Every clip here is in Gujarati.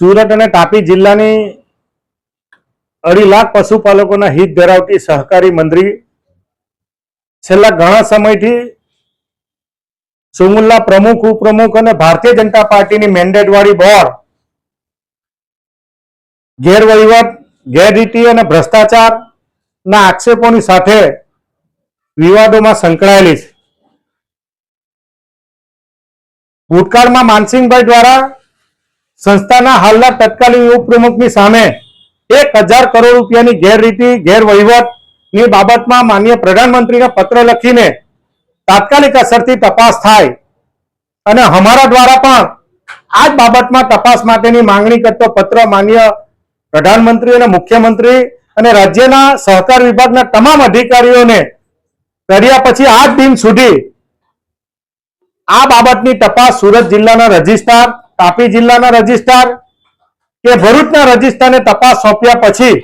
સુરત અને તાપી જિલ્લાની અઢી લાખ પશુપાલકોના હિત ધરાવતી સહકારી મંત્રી છેલ્લા ઘણા સમયથી સુમુલના પ્રમુખ, ઉપપ્રમુખ અને ભારતીય જનતા પાર્ટીની મેન્ડેટ વાળી બોર્ડ ગેરવહીવટ, ગેરરીતિ અને ભ્રષ્ટાચારના આક્ષેપોની સાથે વિવાદોમાં સંકળાયેલી છે. ભૂતકાળમાં માનસિંહભાઈ દ્વારા સંસ્થાના હાલના તત્કાલીન ઉપપ્રમુખની સામે એક હજાર કરોડ રૂપિયાની ગેરરીતિ, ગેરવહીવટની બાબતમાં માન્ય પ્રધાનમંત્રીને પત્ર લખીને તાત્કાલિક અસરથી તપાસ થાય. અને અમારા દ્વારા પણ આ જ બાબતમાં તપાસ માટેની માંગણી કરતો પત્ર માન્ય પ્રધાનમંત્રી અને મુખ્યમંત્રી અને રાજ્યના સહકાર વિભાગના તમામ અધિકારીઓને કર્યા પછી આ દિન સુધી આ બાબતની તપાસ સુરત જિલ્લાના રજિસ્ટ્રાર તાપી જિલ્લાના રજિસ્ટ્રાર કે ભરૂચના રજિસ્ટ્રારને તપાસ સોંપ્યા પછી,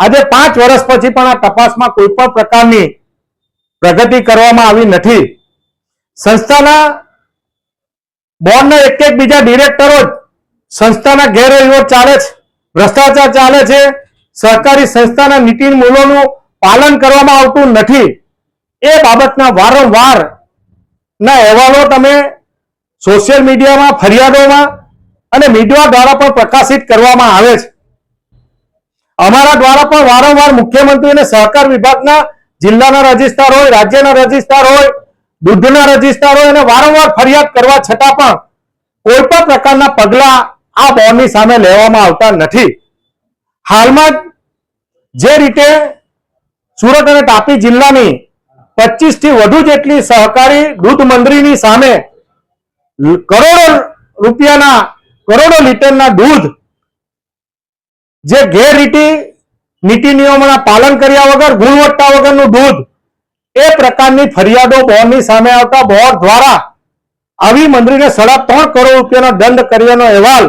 આજે પાંચ વર્ષ પછી પણ આ તપાસમાં કોઈ પણ પ્રકારની પ્રગતિ કરવામાં આવી નથી. સંસ્થાના બોર્ડના એક એક બીજા ડિરેક્ટરો જ સંસ્થાના ગેરવહીવટ ચાલે છે, ભ્રષ્ટાચાર ચાલે છે, સહકારી સંસ્થાના નીતિ મૂલોનું પાલન કરવામાં આવતું નથી. એ બાબતના વારંવાર ના અહેવાલો તમે સોશિયલ મીડિયામાં, ફરિયાદોમાં અને મીડિયા દ્વારા પણ પ્રકાશિત કરવામાં આવે છે. અમારા દ્વારા પણ વારંવાર મુખ્યમંત્રી અને સહકાર વિભાગના જિલ્લાના રજિસ્ટ્રાર હોય, રાજ્યના રજિસ્ટ્રાર હોય, દૂધના રજિસ્ટ્રાર હોય અને વારંવાર ફરિયાદ કરવા છતાં પણ કોઈ પણ પ્રકારના પગલા આ બોર્ડની સામે લેવામાં આવતા નથી. હાલમાં જે રીતે સુરત અને તાપી જિલ્લાની પચીસથી વધુ જેટલી સહકારી દૂધ મંડળીની સામે કરોડો રૂપિયાના, કરોડો લીટરના દૂધ જે ગેરરીતિ નીતિ નિયમોના પાલન કર્યા વગર, ગુણવત્તા વગરનું દૂધ એ પ્રકારની ફરિયાદો બોર્ડની સામે આવતા બોર્ડ દ્વારા આવી મંત્રીને સાડા ત્રણ કરોડ રૂપિયાનો દંડ કર્યાનો અહેવાલ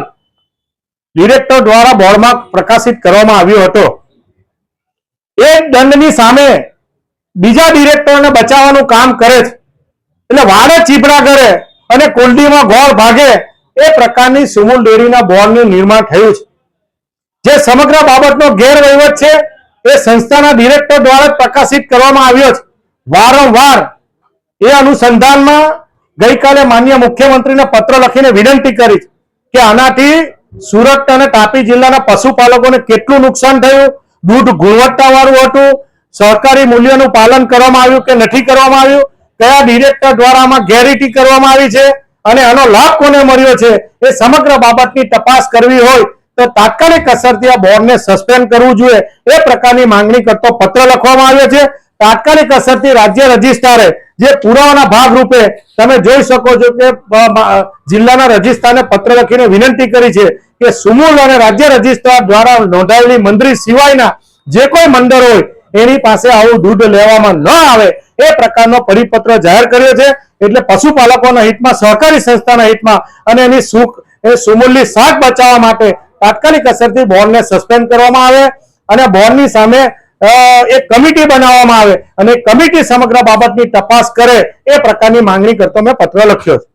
ડિરેક્ટર દ્વારા બોર્ડમાં પ્રકાશિત કરવામાં આવ્યો હતો. એ દંડની સામે બીજા ડિરેક્ટરને બચાવવાનું કામ કરે છે. એટલે વાડે ચીપડા કરે અને કુંડીમાં ગોળ ભાગે એ પ્રકારની સુમુલ ડેરીના બોર્ડનું નિર્માણ થયું છે. જે સમગ્ર બાબતનો ગેરવહીવટ છે એ સંસ્થાના ડિરેક્ટર દ્વારા પ્રકાશિત કરવામાં આવ્યો છે. વારંવાર એ અનુસંધાનમાં ગઈકાલે માન્ય મુખ્યમંત્રીને પત્ર લખીને વિનંતી કરી કે આનાથી સુરત અને તાપી જિલ્લાના પશુપાલકોને કેટલું નુકસાન થયું, દૂધ ગુણવત્તાવાળું હતું સહકારી મૂલ્યનું પાલન કરવામાં આવ્યું કે નથી કરવામાં આવ્યું કયા ડિરેક્ટર દ્વારા ગેરરીતિ કરવામાં આવી છે અને આનો લાભ કોને મળ્યો છે એ સમગ્ર બાબતની તપાસ કરવી હોય તો તાત્કાલિક અસરથી આ બોર્ડને સસ્પેન્ડ કરવું જોઈએ. એ પ્રકારની માંગણી કરતો પત્ર લખવામાં આવ્યો છે. તાત્કાલિક અસરથી રાજ્ય રજિસ્ટ્રારે જે પુરાવાના ભાગરૂપે તમે જોઈ શકો છો કે જિલ્લાના રજિસ્ટ્રારને પત્ર લખીને વિનંતી કરી છે કે સુમૂલ અને રાજ્ય રજિસ્ટ્રાર દ્વારા નોંધાયેલી મંદિર સિવાયના જે કોઈ મંદિર હોય એની પાસે આવું દૂધ લેવામાં ન આવે એ પ્રકારનો પરિપત્ર જાહેર કર્યો છે. એટલે પશુપાલકોના હિતમાં, સહકારી સંસ્થાના હિતમાં અને એની સુખ, એ સુમૂલની શાક બચાવવા માટે તાત્કાલિક અસરથી બોર્ડને સસ્પેન્ડ કરવામાં આવે અને બોર્ડની સામે એક કમિટી બનાવવામાં આવે અને કમિટી સમગ્ર બાબતની તપાસ કરે એ પ્રકારની માંગણી કરતો મેં પત્ર લખ્યો છે.